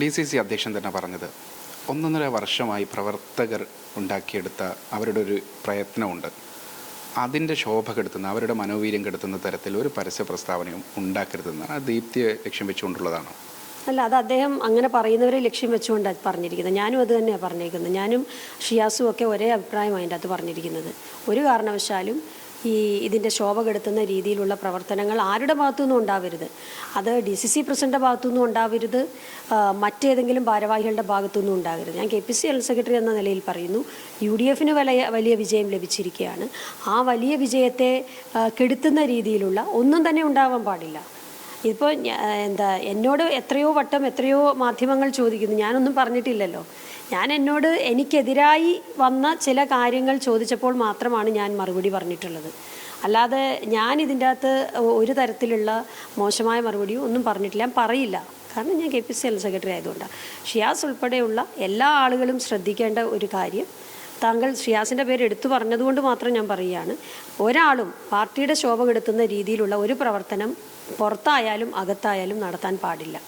D C C അധ്യക്ഷൻ തന്നെ പറഞ്ഞത്. ഒന്നൊന്നര വർഷമായി പ്രവർത്തകർ ഉണ്ടാക്കിയെടുത്ത അവരുടെ ഒരു പ്രയത്നമുണ്ട്. അതിന്റെ ശോഭ കെടുത്തുന്ന അവരുടെ മനോവീര്യം കെടുത്തുന്ന തരത്തിൽ ഒരു പരസ്യ പ്രസ്താവനയും ഉണ്ടാക്കരുതെന്നാണ് ആ ദീപ്തിയെ ലക്ഷ്യം വെച്ചുകൊണ്ടുള്ളതാണ്. അല്ല അത് അദ്ദേഹം അങ്ങനെ പറയുന്നവരെ ലക്ഷ്യം വെച്ചുകൊണ്ടാണ് പറഞ്ഞിരിക്കുന്നത്. ഞാനും അത് തന്നെയാണ് പറഞ്ഞിരിക്കുന്നത് ഞാനും ഷിയാസും ഒക്കെ ഒരേ അഭിപ്രായമാണ് അതിന്റെ അത് പറഞ്ഞിരിക്കുന്നത്. ഒരു കാരണവശാലും ഈ ഇതിന്റെ ശോഭ കെടുത്തുന്ന രീതിയിലുള്ള പ്രവർത്തനങ്ങൾ ആരുടെ ഭാഗത്തുനിന്നും ഉണ്ടാവരുത്? അത് ഡി സി സി പ്രസിഡന്റെ ഭാഗത്തുനിന്നും ഉണ്ടാവരുത് മറ്റേതെങ്കിലും ഭാരവാഹികളുടെ ഭാഗത്തുനിന്നും ഉണ്ടാകരുത് ഞാൻ K P C general secretary എന്ന നിലയിൽ പറയുന്നു യു ഡി എഫിന് വലിയ വലിയ വിജയം ലഭിച്ചിരിക്കുകയാണ്. ആ വലിയ വിജയത്തെ കെടുത്തുന്ന രീതിയിലുള്ള ഒന്നും തന്നെ ഉണ്ടാവാൻ പാടില്ല. ഇപ്പോൾ എന്താ എന്നോട് എത്രയോ വട്ടം എത്രയോ മാധ്യമങ്ങൾ ചോദിക്കുന്നു. ഞാനൊന്നും പറഞ്ഞിട്ടില്ലല്ലോ. ഞാൻ എന്നോട് എനിക്കെതിരായി വന്ന ചില കാര്യങ്ങൾ ചോദിച്ചപ്പോൾ മാത്രമാണ് ഞാൻ മറുപടി പറഞ്ഞിട്ടുള്ളത്. അല്ലാതെ ഞാൻ ഇതിന്റെ അകത്ത് ഒരു തരത്തിലുള്ള മോശമായ മറുപടിയും ഒന്നും പറഞ്ഞിട്ടില്ല. ഞാൻ പറയില്ല. കാരണം ഞാൻ K P C general secretary ആയതുകൊണ്ടാണ് ഷിയാസ് ഉൾപ്പെടെയുള്ള എല്ലാ ആളുകളും ശ്രദ്ധിക്കേണ്ട ഒരു കാര്യം താങ്കൾ ഷിയാസിന്റെ പേര് എടുത്തു പറഞ്ഞതുകൊണ്ട് മാത്രം ഞാൻ പറയുകയാണ്. ഒരാളും പാർട്ടിയുടെ ശോഭ കെടുത്തുന്ന രീതിയിലുള്ള ഒരു പ്രവർത്തനം പുറത്തായാലും അകത്തായാലും നടത്താൻ പാടില്ല.